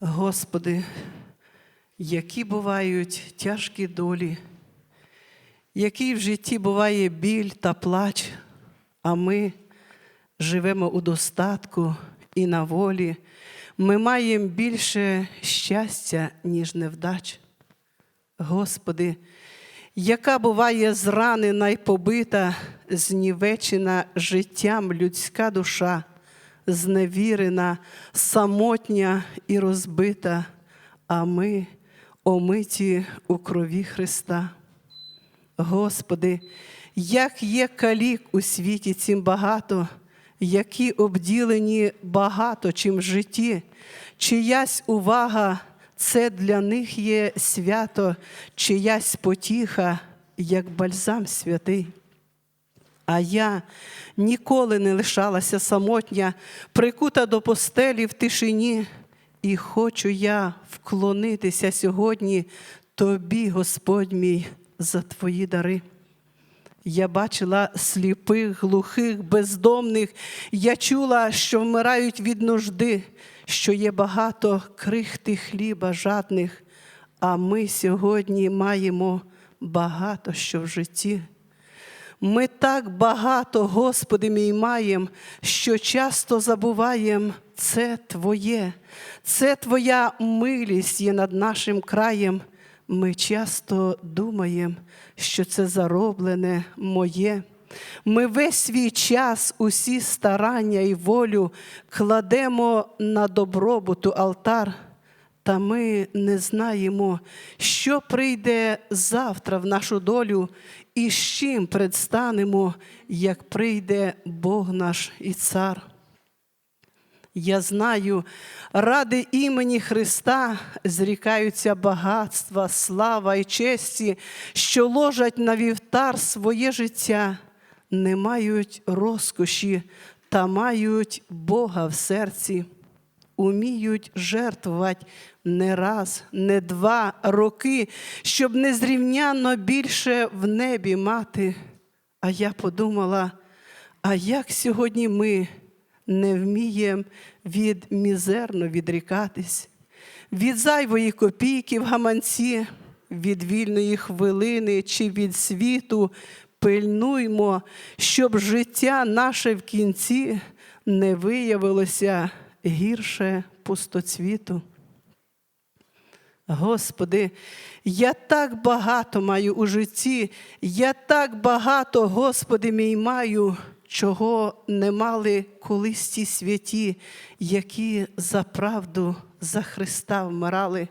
Господи, які бувають тяжкі долі, який в житті буває біль та плач, а ми живемо у достатку і на волі, ми маємо більше щастя, ніж невдач. Господи, яка буває зранена й побита, знівечена життям людська душа, зневірена, самотня і розбита, а ми омиті у крові Христа. Господи, як є калік у світі цим багато, які обділені багато чим в житті, чиясь увага це для них є свято, чиясь потіха, як бальзам святий. А я ніколи не лишалася самотня, прикута до постелі в тишині, і хочу я вклонитися сьогодні тобі, Господь мій, за твої дари. Я бачила сліпих, глухих, бездомних, я чула, що вмирають від нужди, що є багато крихти хліба жадних, а ми сьогодні маємо багато що в житті. Ми так багато, Господи мій, маємо, що часто забуваємо, це Твоє, це Твоя милість є над нашим краєм. Ми часто думаємо, що це зароблене моє. Ми весь свій час, усі старання і волю кладемо на добробуту алтар. Та ми не знаємо, що прийде завтра в нашу долю і з чим предстанемо, як прийде Бог наш і цар. Я знаю, ради імені Христа зрікаються багатства, слава і честі, що ложать на вівтар своє життя, не мають розкоші та мають Бога в серці уміють жертвувати не раз, не два роки, щоб незрівнянно більше в небі мати. А я подумала, а як сьогодні ми не вміємо від мізерно відрікатись, від зайвої копійки в гаманці, від вільної хвилини чи від світу пильнуймо, щоб життя наше в кінці не виявилося гірше пустоцвіту. Господи, я так багато маю у житті, я так багато, Господи, мій маю, чого не мали колись ті святі, які за правду, за Христа вмирали.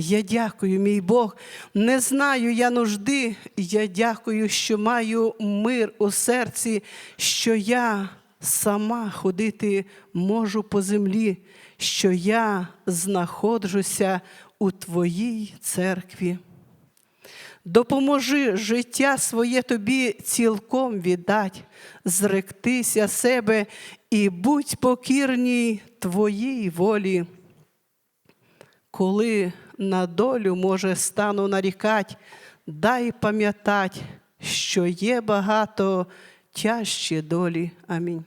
Я дякую, мій Бог, не знаю я нужди. Я дякую, що маю мир у серці, що я сама ходити можу по землі, що я знаходжуся у Твоїй церкві. Допоможи життя своє тобі цілком віддать, зректися себе і будь покірній Твоїй волі. Коли на долю, може, стану нарікать, дай пам'ятать, що є багато тяжчі долі. Амінь.